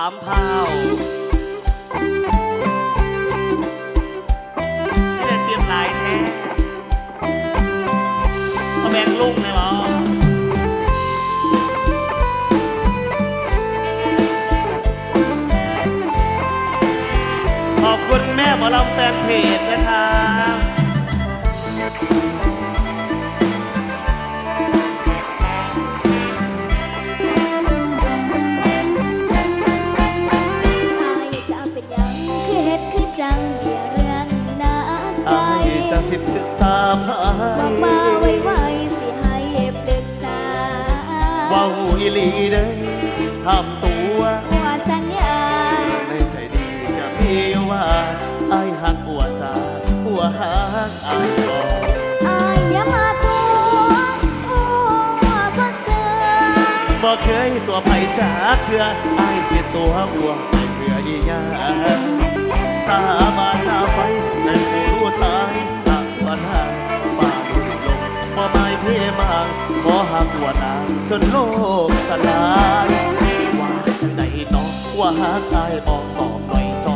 สามเผาไม่ได้เตรียมลายแท้เอาแบงลุงเลยเหรอขอบคุณแม่หมอลำแฟนเพจนะครับ จะสิปรึกษาพาบอกมาไว้ไว้สิให้ปรึกษาว่าหูอีหลีเด้อห้ามตัวหัวสัญญาในใจดีกับพี่ว่าอายหักหัวจาหัวหักอายบอก อายอย่ามาตัวหัวพ่อเสือบ่เคยตัวไผจากเพื่ออายสิตัวหัวไปเพื่ออีหยังสาบา อหัวนางจนโลกสลายว่าจังใดน้องว่าหากตายบอกตอบหน่อยจอ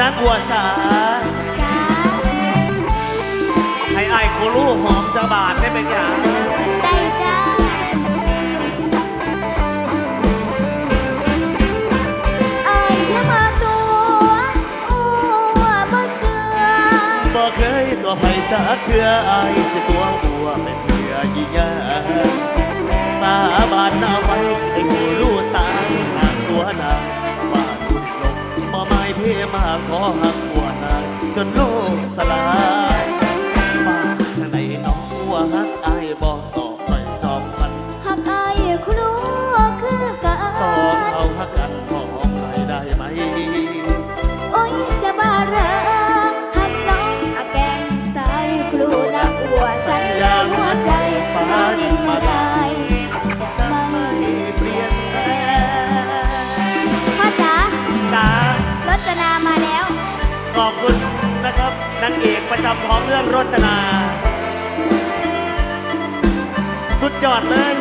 นักบัวจ๋าจ้าให้ไอ้ายโคลูหอมจะบาดได้เป็นอย่างได้จ้าตัวอ้วบ่เสือบ่เคยตัวไผจากเพื่อไอ้ายสิตัวอัวเป็นเพื่อยี่ยาสาบานหน้าไว้ให้โค ขอหักหัวนายจนโลกสลาย ขอบคุณนะครับนางเอกประจำท้องเรื่องโรจนา สุดยอดเลย